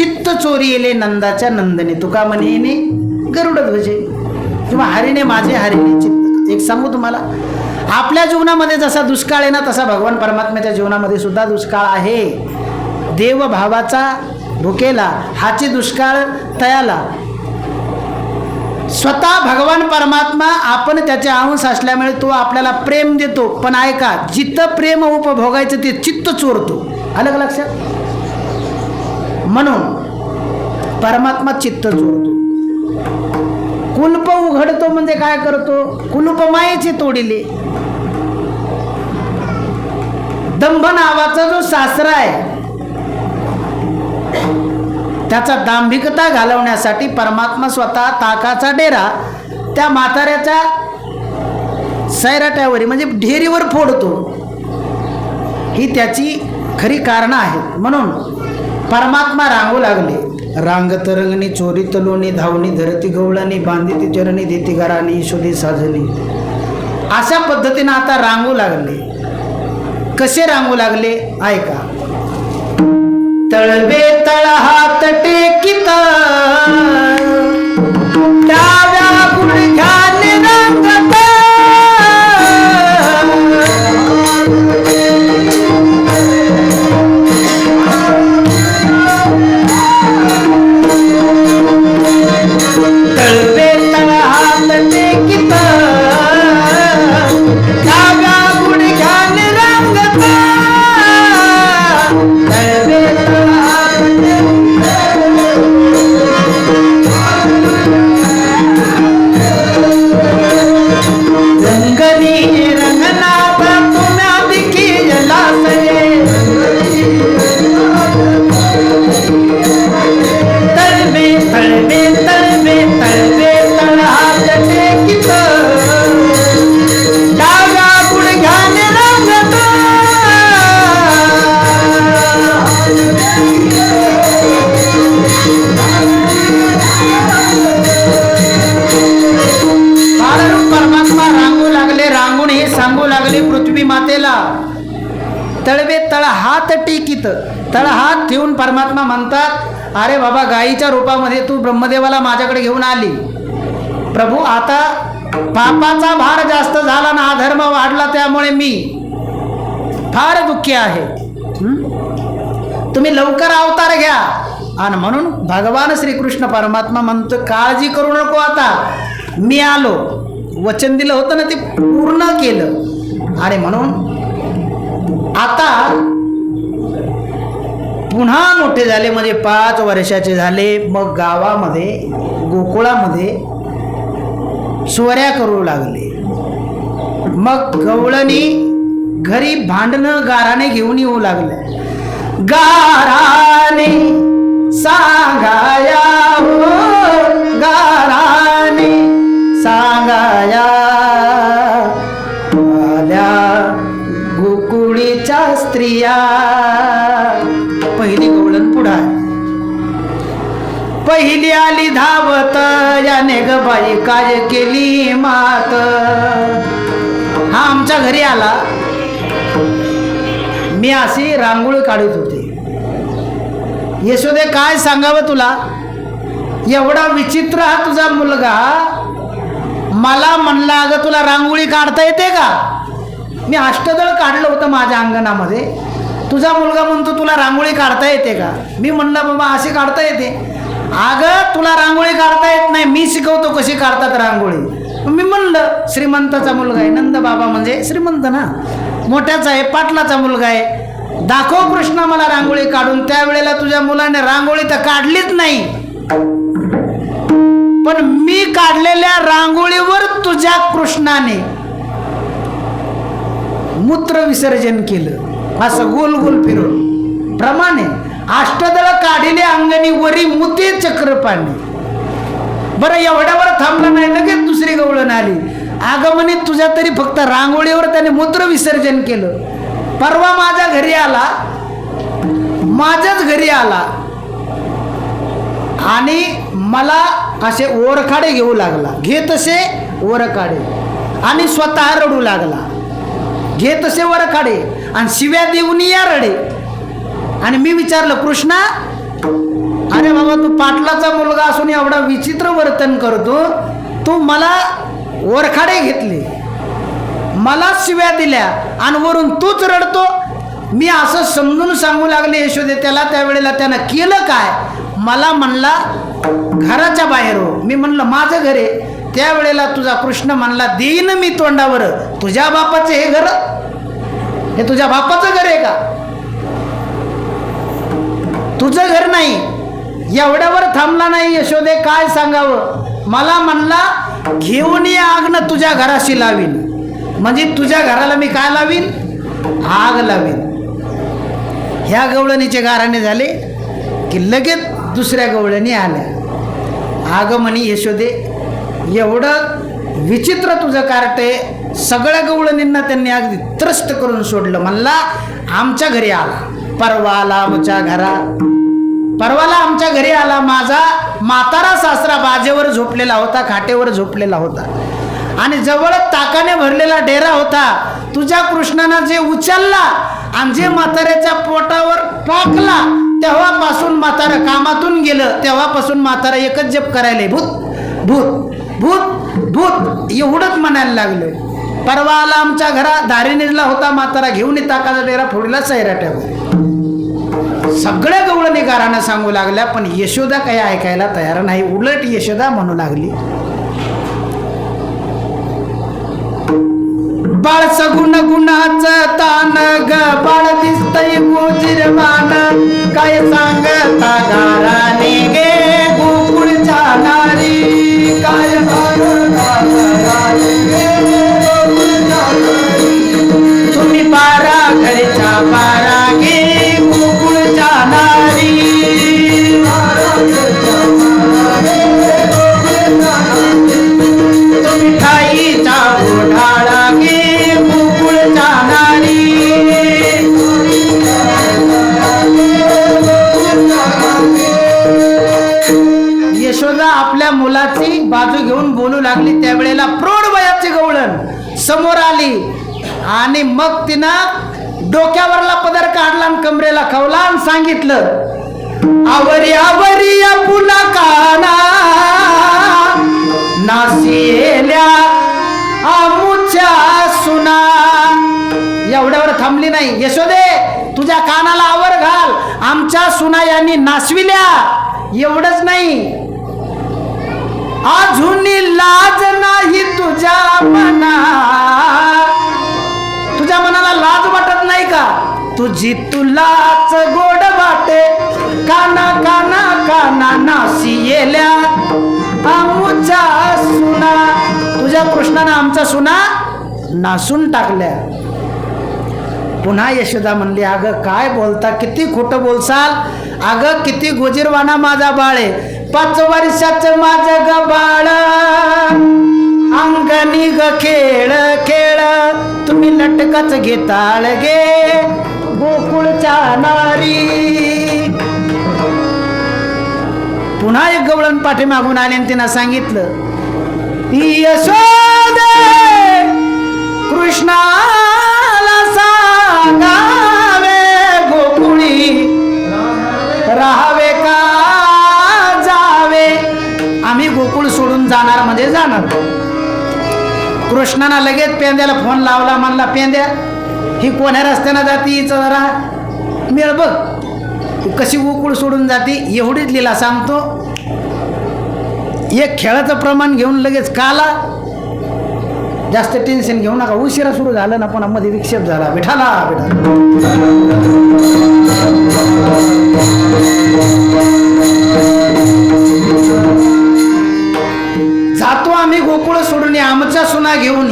चित्त चोरी येले नंदाच्या नंदने. तुका म्हणे गरुड ध्वजे. किंवा हरिणे माझे हरिणे चित्त. एक सांगू तुम्हाला? आपल्या जीवनामध्ये जसा दुष्काळ आहे ना तसा भगवान परमात्म्याच्या जीवनामध्ये सुद्धा दुष्काळ आहे. देवभावाचा भुकेला हाची दुष्काळ तयाला. स्वतः भगवान परमात्मा आपण त्याचे अंश असल्यामुळे तो आपल्याला प्रेम देतो. पण ऐका जिथं प्रेम उपभोगायचं ते चित्त चोरतो. अलग लक्षात? म्हणून परमात्मा चित्त जोडतो. कुलप उघडतो म्हणजे काय करतो? कुलप मायेचे तोडिले. दंभ नावाचा जो सासरा आहे त्याचा दांभिकता घालवण्यासाठी परमात्मा स्वतः ताकाचा डेरा त्या म्हाताऱ्याच्या सैराट्यावर म्हणजे ढेरीवर फोडतो. ही त्याची खरी कारणं आहेत. म्हणून परमात्मा रांगू लागले. रांग तरंगणी चोरी तलोणी धावणी धरती गवळणी बांधिती चरणी देती घराणी शोधी साजणी. अशा पद्धतीनं आता रांगू लागले. कसे रांगू लागले? ऐका. तळवे तळ हात टेकित डाव्या गुडघ्या गायीच्या रूपामध्ये तू ब्रह्मदेवाला माझ्याकडे घेऊन आली. प्रभू आता पापाचा भार जास्त झाला ना अधर्म वाढला त्यामुळे मी फार दुःखी आहे. तुम्ही लवकर अवतार घ्या. आणि म्हणून भगवान श्रीकृष्ण परमात्मा म्हणतो काळजी करू नको आता. मी आलो. वचन दिलं होतं ना ते पूर्ण केलं. आणि म्हणून आता पुन्हा मोठे झाले म्हणजे पाच वर्षाचे झाले. मग गावामध्ये गोकुळामध्ये स्वऱ्या करू लागले. मग गवळणी घरी भांडणं गाराने घेऊन येऊ लागले गाराने सांगाया हो गारा पहिली आली धावत याने ग बाई काय केली मात. हा आमच्या घरी आला. मी अशी रांगोळी काढत होते. यशोदे काय सांगावं तुला? एवढा विचित्र हा तुझा मुलगा. मला म्हणला अगं तुला रांगोळी काढता येते का? मी अष्टदळ काढलं होतं माझ्या अंगणामध्ये. तुझा मुलगा म्हणतो तुला रांगोळी काढता येते का? मी म्हणलं बाबा अशी काढता येते. मी शिकवतो कशी काढतात रांगोळी. मी म्हणलं श्रीमंताचा मुलगा आहे. नंद बाबा म्हणजे श्रीमंत ना. मोठ्याचा आहे पाटलाचा मुलगा आहे. दाखव कृष्णा मला रांगोळी काढून. त्यावेळेला तुझ्या मुलाने रांगोळी तर काढलीच नाही. पण मी काढलेल्या रांगोळीवर तुझ्या कृष्णाने मूत्र विसर्जन केलं. असं गोल गोल फिरून. प्रमाणे अष्टदळ काढिले अंगणी वरी मुते चक्र पाणी बरं एवढ्यावर थांबला नाही लगेच दुसरी गवळण आली. आगमनी तुझ्या तरी फक्त रांगोळीवर त्याने मूत्र विसर्जन केलं. परवा माझ्या घरी आला. माझ्याच घरी आला. आणि मला असे ओरखाडे घेऊ लागला. घे तसे ओरखाडे. आणि स्वतः रडू लागला. घे तसे वरखाडे आणि शिव्या देऊन या रडे. आणि मी विचारलं कृष्णा पाटलाचा मुलगा असून एवढा विचित्र वर्तन करतो तू मला वरखाडे घेतले. मला शिव्या दिल्या आणि वरून तूच रडतो. मी असं समजून सांगू लागले यशोदे त्याला त्यावेळेला त्यानं केलं काय? मला म्हणला घराच्या बाहेर हो. मी म्हणलं माझं घर आहे. त्यावेळेला तुझा कृष्ण म्हणला देईन मी तोंडावर. तुझ्या बापाचं हे घर? हे तुझ्या बापाचं घर आहे का? तुझं घर नाही. एवढ्यावर थांबला नाही यशोदे काय सांगावं? मला म्हणला घेऊन ये आग न तुझ्या घराशी लावीन. म्हणजे तुझ्या घराला मी काय लावीन? आग लावीन. ह्या गवळणीचे गाराणे झाले की लगेच दुसऱ्या गवळणी आल्या. आग म्हणी यशोदे एवढं विचित्र तुझं कार्ट आहे. सगळ्या गवळणींना त्यांनी अगदी त्रस्त करून सोडलं. म्हणला आमच्या घरी आला. परवा आला आमच्या घरा. परवाला आमच्या घरी आला माझा म्हातारा सासरा बाजेवर झोपलेला होता खाटेवर झोपलेला होता. आणि जवळ ताकाने भरलेला डेरा होता. तुझ्या कृष्णानं जे उचलला आणि जे म्हाताऱ्याच्या पोटावर टाकला तेव्हापासून म्हातारा कामातून गेलं. तेव्हापासून म्हातारा एकच जप करायला भूत भूत भूत भूत. एवढंच म्हणायला लागलं. परवा आला आमच्या घरा दारिणीला होता म्हातारा घेऊन ताकाचा डेरा फोडला सैराट्यावर सगळ्या गवळणी गारानं सांगू लागल्या पण यशोदा काही ऐकायला तयार नाही. उलट यशोदा म्हणू लागली बाळ सगुण गुणाच तान ग बाळ दिसतय गोजिरवान काय सांगता गाराने गे गोकुळच्या नारी काय तुम्ही बारा घरच्या बारा समोर आली. आणि मग तिनं डोक्यावरला पदर काढला आणि कमरेला खवला आणि सांगितलं आवरी आवरी पुन्हा काना नाशिल्या आमुच्या सुना. एवढ्यावर थांबली नाही. यशोदे तुझ्या कानाला आवर घाल. आमच्या सुना यांनी नासविल्या. एवढंच नाही. अजून लाज नाही तुझ्या मना तुझ्या मनाला लाज वाटत नाही का? तुझी तुलाच गोड वाटे. काना काना काना नासी येल्या आमच्या सुना. तुझ्या कृष्णानं आमचा सुना नासून टाकल्या. पुन्हा यशोदा म्हणली अगं काय बोलता? किती खोटं बोलसाल? अगं किती गोजीरवाना माझा बाळ आहे. पाच वर्षाचं माझं ग बाळ. अंगणी ग खेळ खेळ. तुम्ही लटकच घेताळ गे गोकुळच्या नारी. पुन्हा एक गवळण पाठीमागून आले आणि तिनं सांगितलं यशोदे कृष्णा जाणार म्हणजे जाणार कृष्णानं लगेच पेंद्याला फोन लावला म्हणला पेंद्या ही कोण्या रस्त्यानं जाते हिचं जरा? मिळ बघ. तू कशी उकूळ सोडून जाते? एवढीच लिला सांगतो. एक खेळाचं प्रमाण घेऊन लगेच काला. जास्त टेन्शन घेऊ नका. उशिरा सुरू झालं ना पण मध्ये विक्षेप झाला. विठाला विठाला गोकुळ सोडून ये, आमचा सुना घेऊन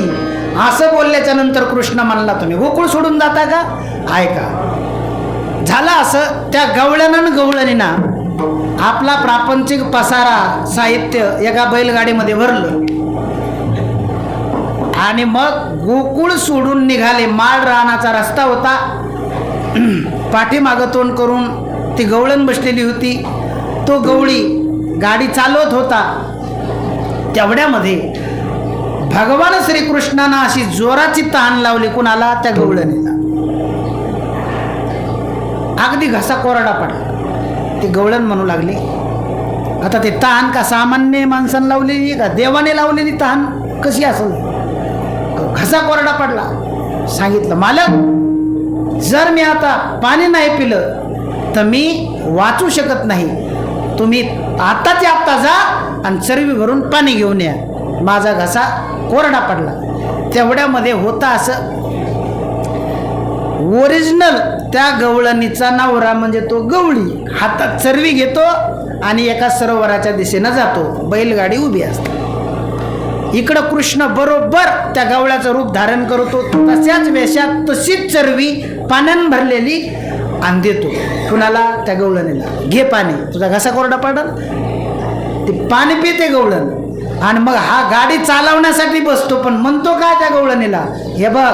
असं बोलल्याच्या नंतर कृष्ण म्हणला तुम्ही गोकुळ सोडून जाता का? ऐका झालं असं त्या गवळ्यानं गवळणीना आपला प्रापंचिक पसारा साहित्य एका बैलगाडीमध्ये भरलं. आणि मग गोकुळ सोडून निघाले. माळ रानाचा रस्ता होता. पाठीमागं तोंड करून ती गवळण बसलेली होती. तो गवळी गाडी चालवत होता. तेवढ्यामध्ये भगवान श्रीकृष्णानं अशी जोराची तहान लावली कुणाला? त्या गवळणीला. अगदी घसा कोरडा पडला. ते गवळण म्हणू लागले आता ते तहान का सामान्य माणसानं लावलेली का देवाने लावलेली तहान? कशी असेल? घसा कोरडा पडला. सांगितलं मालक जर मी आता पाणी नाही पिलं तर मी वाचू शकत नाही. तुम्ही आत्ताचे आत्ता जा आणि चरबी भरून पाणी घेऊन या. माझा घसा कोरडा पडला. तेवढ्यामध्ये होता असं. ओरिजिनल त्या गवळणीचा नवरा म्हणजे तो गवळी. हातात चरवी घेतो आणि एका सरोवराच्या दिशेनं जातो. बैलगाडी उभी असते. इकडं कृष्ण बरोबर त्या गवळ्याचं रूप धारण करतो. तशाच वेशात तशीच चरवी पाण्यानं भरलेली आणि देतो. कुणाला? त्या गवळणीला. घे पाणी. तुझा घसा कोरडा पडल. ते पाणी पिते गवळण. आणि मग हा गाडी चालवण्यासाठी बसतो पण म्हणतो का त्या गवळणीला? हे बघ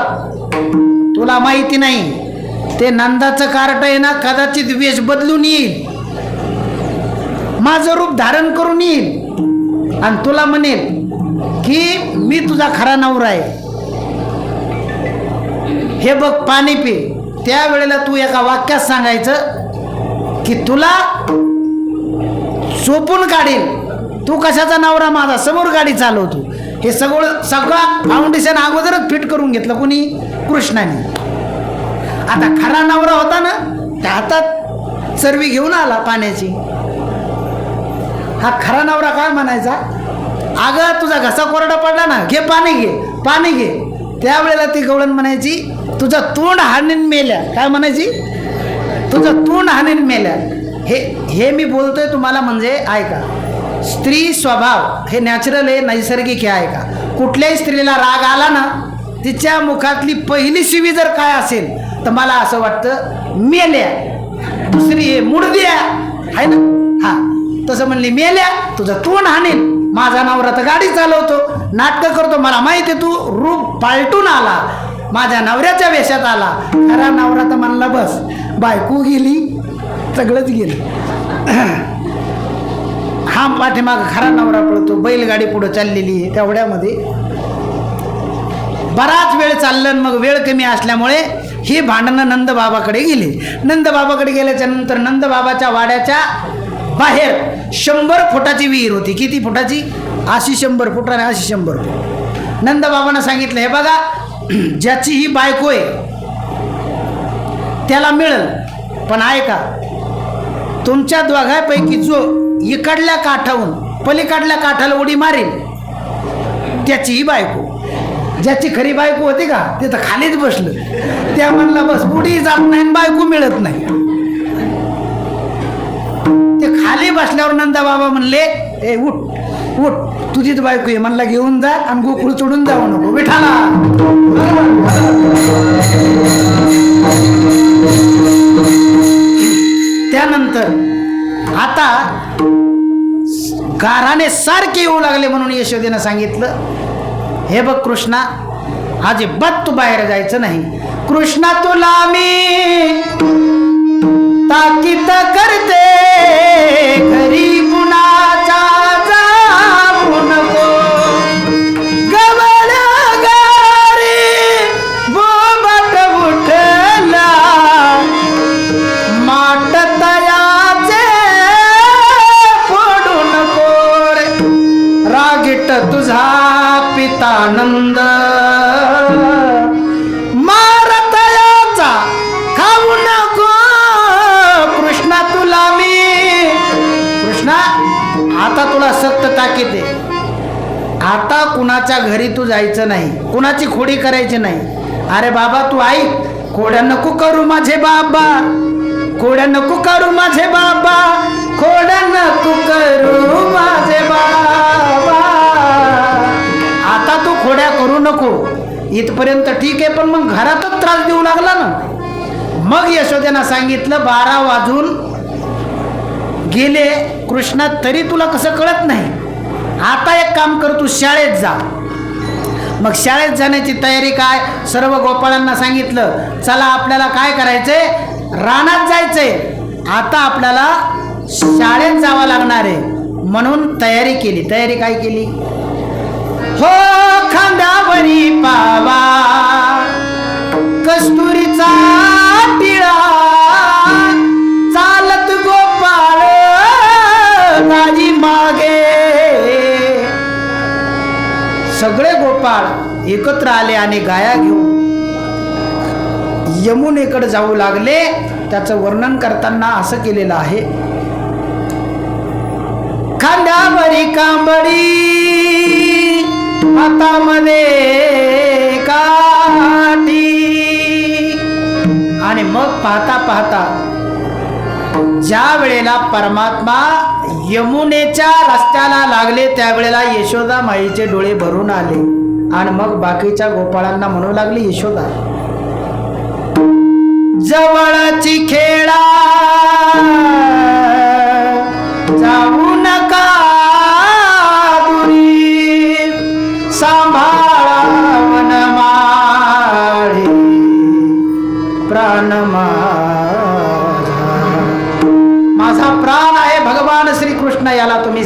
तुला माहिती नाही ते नंदाचं कार्ट आहे ना कदाचित वेश बदलून येईल. माझं रूप धारण करून येईल. आणि तुला म्हणेल की मी तुझा खरा नवरा आहे. हे बघ पाणी पी. त्यावेळेला तू एका वाक्यात सांगायचं की तुला सोपून काढेल तू कशाचा नवरा माझा? समोर गाडी चालवतो. हे सगळं सगळं फाउंडेशन अगोदरच फिट करून घेतलं कुणी? कृष्णाने. आता खरा नवरा होता ना त्या हातात चरवी घेऊन आला पाण्याची. हा खरा नवरा काय म्हणायचा? अगं तुझा घसा कोरडा पडला ना घे पाणी घे पाणी घे. त्यावेळेला ती गवळण म्हणायची तुझं तोंड हाणीन मेल्या. काय म्हणायची? तुझं तोंड हाणीन मेल्या. हे हे मी बोलतोय तुम्हाला म्हणजे ऐका. स्त्री स्वभाव हे नॅचरल आहे नैसर्गिक हे आहे का? कुठल्याही स्त्रीला राग आला ना तिच्या मुखातली पहिली शिवी जर काय असेल तर मला असं वाटतं मेल्या. दुसरी आहे मुडद्या. आहे ना? हा. तसं म्हणली मेल्या तुझं तोंड हाणेल. माझा नवरा तर गाडी चालवतो नाटकं करतो. मला माहिती आहे तू रूप पालटून आला. माझ्या नवऱ्याच्या वेशात आला. खरा नवरा तर म्हणला बस बायको गेली सगळंच गेलं. खांब पाठीमाग खरा नवरा पळतो बैलगाडी पुढं चाललेली आहे तेवढ्यामध्ये. बराच वेळ चाललं मग वेळ कमी असल्यामुळे ही भांडणं नंदबाबाकडे गेली. नंदबाबाकडे गेल्याच्यानंतर नंदबाबाच्या वाड्याच्या बाहेर शंभर फुटाची विहीर होती. किती फुटाची? अशी शंभर फुट आणि अशी शंभर फुट. नंदबाबांना सांगितलं हे बघा ज्याची ही बायको आहे त्याला मिळेल. पण ऐका तुमच्या दोघांपैकी जो इकडल्या काठाहून पलीकडल्या काठाला उडी मारेल. त्याची ही बायको. ज्याची खरी बायको होती का ते तर खालीच बसलं. त्या म्हणला बस उडी जात नाही आणि बायको मिळत नाही. ते खाली बसल्यावर नंदा बाबा म्हणले ए उठ उठ तुझीच बायको आहे. म्हणला घेऊन जा आणि गोकुळ चढून जाऊ नको. विठाला. त्यानंतर आता गाराने सारखे येऊ लागले म्हणून यशोदेनं सांगितलं हे बघ कृष्णा अजिबात तू बाहेर जायचं नाही. कृष्णा तुला मी ताकीत करते घरी आता कुणाच्या घरी तू जायचं नाही कुणाची खोडी करायची नाही. अरे बाबा तू ऐक खोड्या नको करू माझे बाबा. खोड्या नको करू माझे बाबा. खोड्या नको करू माझे बाबा. आता तू खोड्या करू नको. इथपर्यंत ठीक आहे पण मग घरातच त्रास देऊ लागला ना. मग यशोदेनं सांगितलं बारा वाजून गेले कृष्णा तरी तुला कसं कळत नाही. आता एक काम कर तू शाळेत जा. मग शाळेत जाण्याची तयारी काय? सर्व गोपाळांना सांगितलं चला आपल्याला काय करायचंय? रानात जायचंय. आता आपल्याला शाळेत जावं लागणार आहे. म्हणून तयारी केली. तयारी काय केली? हो खांद्यावरी पावा. कस्तुरीचा टिळा. चालत गोपाळ ताजी सगळे गोपाळ एकत्र आले आणि गाया घेऊन यमुनेकडे जाऊ लागले. त्याचं वर्णन करताना असं केलेलं आहे. खांद्यावरी कांबडी हातामध्ये काठी. आणि मग पाहता पाहता ज्या वेळेला परमात्मा यमुनेच्या रस्त्याला लागले त्यावेळेला यशोदा माईचे डोळे भरून आले. आणि मग बाकीच्या गोपाळांना म्हणू लागले यशोदा जवळची खेळा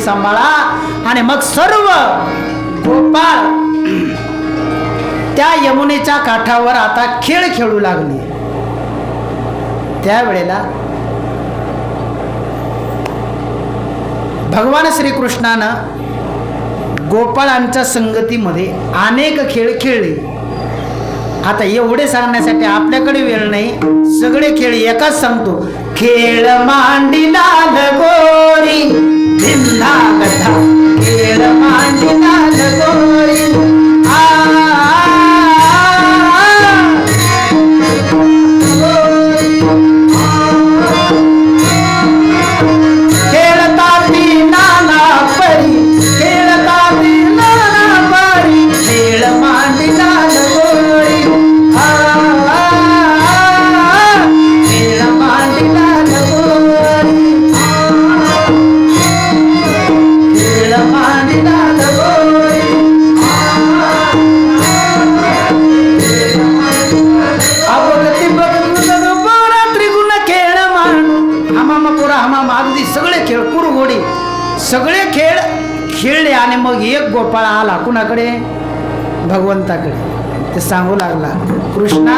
सांभाळा आणि मग सर्व गोपाळ त्या यमुनेच्या काठावर आता खेळ खेळू लागले. त्यावेळेला भगवान श्रीकृष्णानं गोपाळांच्या संगतीमध्ये अनेक खेळ खेळले. आता एवढे सांगण्यासाठी आपल्याकडे वेळ नाही. सगळे खेळ एकाच सांगतो. खेळ मांडिला गोरी. भिन्ना कथा खेळ मांडिला सांगू लागला. कृष्णा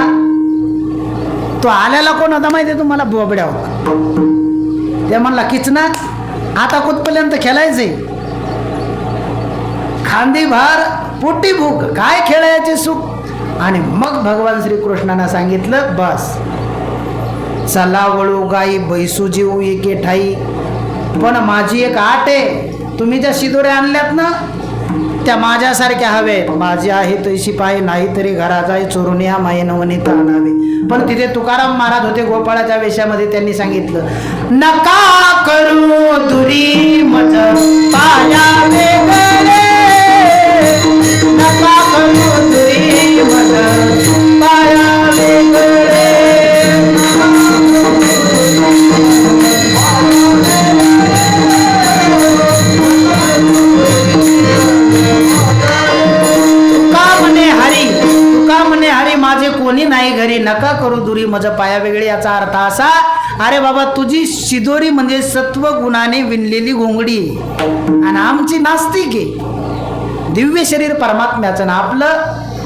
तो आल्याला कोण होता माहिती तुम्हाला? बोबड्या होता. ते म्हणला किचना आता कुठपर्यंत खेळायचे? खांदी भार पोटी भूक काय खेळायचे सुख? आणि मग भगवान श्रीकृष्णानं सांगितलं बस. चला वळू गाई बैसू जीव एके ठाई. पण माझी एक आट आहे. तुम्ही ज्या शिदोऱ्या आणल्यात ना त्या माझ्यासारख्या हवेत. माझी आहे तैशी पाय नाही तरी घरा जाय चोरून या मायनवनी आणावे पण तिथे तुकाराम महाराज होते गोपाळाच्या वेशामध्ये त्यांनी सांगितलं नका करू दुरी मज पाया धर्माच्या पाया वेगळी याचा अर्थ असा अरे बाबा तुझी शिदोरी म्हणजे सत्व गुणाने विणलेली घोंगडी आणि आमची नास्तिक आहे. दिव्य शरीर परमात्म्याचं ना आपलं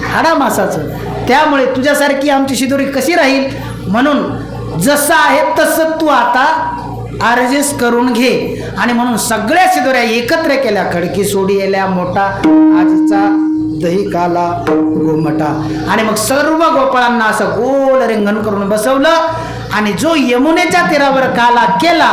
हाडामासाचं. त्यामुळे तुझ्यासारखी आमची शिदोरी कशी राहील? म्हणून जसं आहे तसं तू आता ॲडजस्ट करून घे. आणि म्हणून सगळ्या शिदोऱ्या एकत्र केल्या खडकी सोडी येल्या मोठा आजचा दही काला गोमटा. आणि मग सर्व गोपाळांना असं गोल रिंगण करून बसवलं. आणि जो यमुनेच्या तीरावर काला केला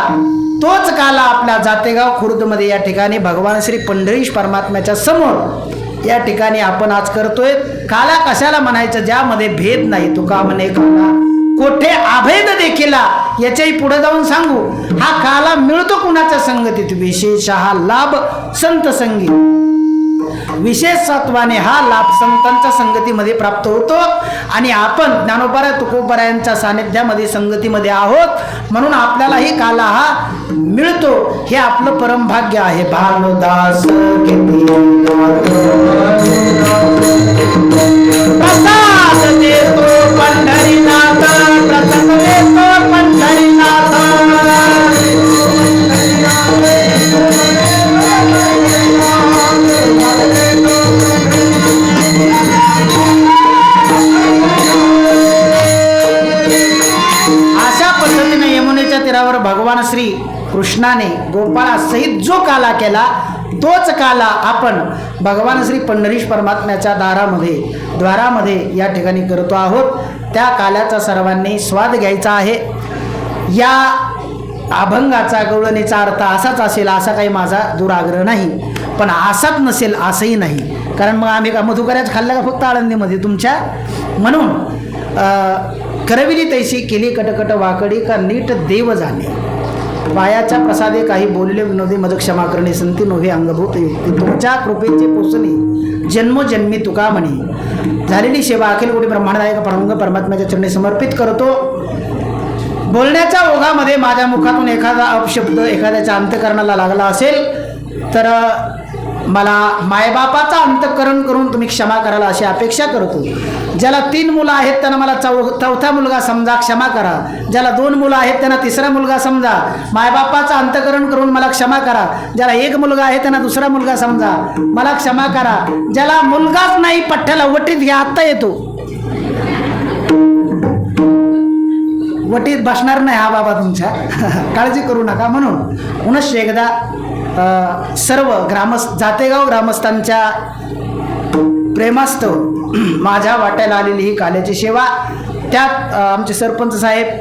तोच काला आपल्या जातेगाव खुर्दमध्ये या ठिकाणी भगवान श्री पंढरीश परमात्म्याच्या समोर. या ठिकाणी आपण आज करतोय. काला कशाला म्हणायचं? ज्यामध्ये भेद नाही. तुका म्हणे काला. कोठे अभेद देखीला याच्याही पुढे जाऊन सांगू. हा काला मिळतो कुणाच्या संगतीत? विशेष हा लाभ संत संगीत विशेष सत्वाने हा लाभ संतांच्या संगतीमध्ये प्राप्त होतो. आणि आपण ज्ञानोबरा तुकोपरायांच्या सानिध्यामध्ये संगतीमध्ये आहोत. म्हणून आपल्यालाही काला हा मिळतो. हे आपलं परमभाग्य आहे. भानुदास किती कृष्णाने गोपाळासहित जो काला केला तोच काला आपण भगवान श्री पंढरीश परमात्म्याच्या दारामध्ये द्वारामध्ये या ठिकाणी करतो आहोत. त्या काल्याचा सर्वांनी स्वाद घ्यायचा आहे. या अभंगाचा गवळणीचा अर्थ असाच असेल असा काही माझा दुराग्रह नाही. पण असाच नसेल असंही नाही. कारण मग आम्ही का मधुकऱ्याच खाल्लं का फक्त आळंदीमध्ये? तुमच्या म्हणून करविली तैसी केली कटकट वाकडी का नीट देव झाले पायाच्या प्रसादे काही बोलले विनोदी मज क्षमा करणे संती नोहे अंगभूत युक्ती तुमच्या कृपेचे पोचणे जन्मोजन्मी तुका म्हणे. झालेली सेवा अखिल कोटी ब्रह्मांडदायक परमंग परमात्म्याच्या चरणी समर्पित करतो. बोलण्याच्या ओघामध्ये माझ्या मुखातून एखादा अपशब्द एखाद्याच्या अंत्यकरणाला लागला असेल तर मला मायबापाचा अंतकरण करून तुम्ही क्षमा कराल अशी अपेक्षा करतो. ज्याला तीन मुलं आहेत त्यांना मला चौ चौथा मुलगा समजा क्षमा करा. ज्याला दोन मुलं आहेत त्यांना तिसरा मुलगा समजा. मायबापाचं अंतकरण करून मला क्षमा करा. ज्याला एक मुलगा आहे त्यांना दुसरा मुलगा समजा. मला क्षमा करा. ज्याला मुलगाच नाही पठ्ठ्याला वटीत घ्या आत्ता येतो. वटीत बसणार नाही हा बाबा तुमच्या. काळजी करू नका म्हणून. पुनश्च एकदा सर्व ग्रामस्थ जातेगाव ग्रामस्थांच्या प्रेमास्तव माझ्या वाट्याला आलेली ही काल्याची सेवा. त्यात आमचे सरपंच साहेब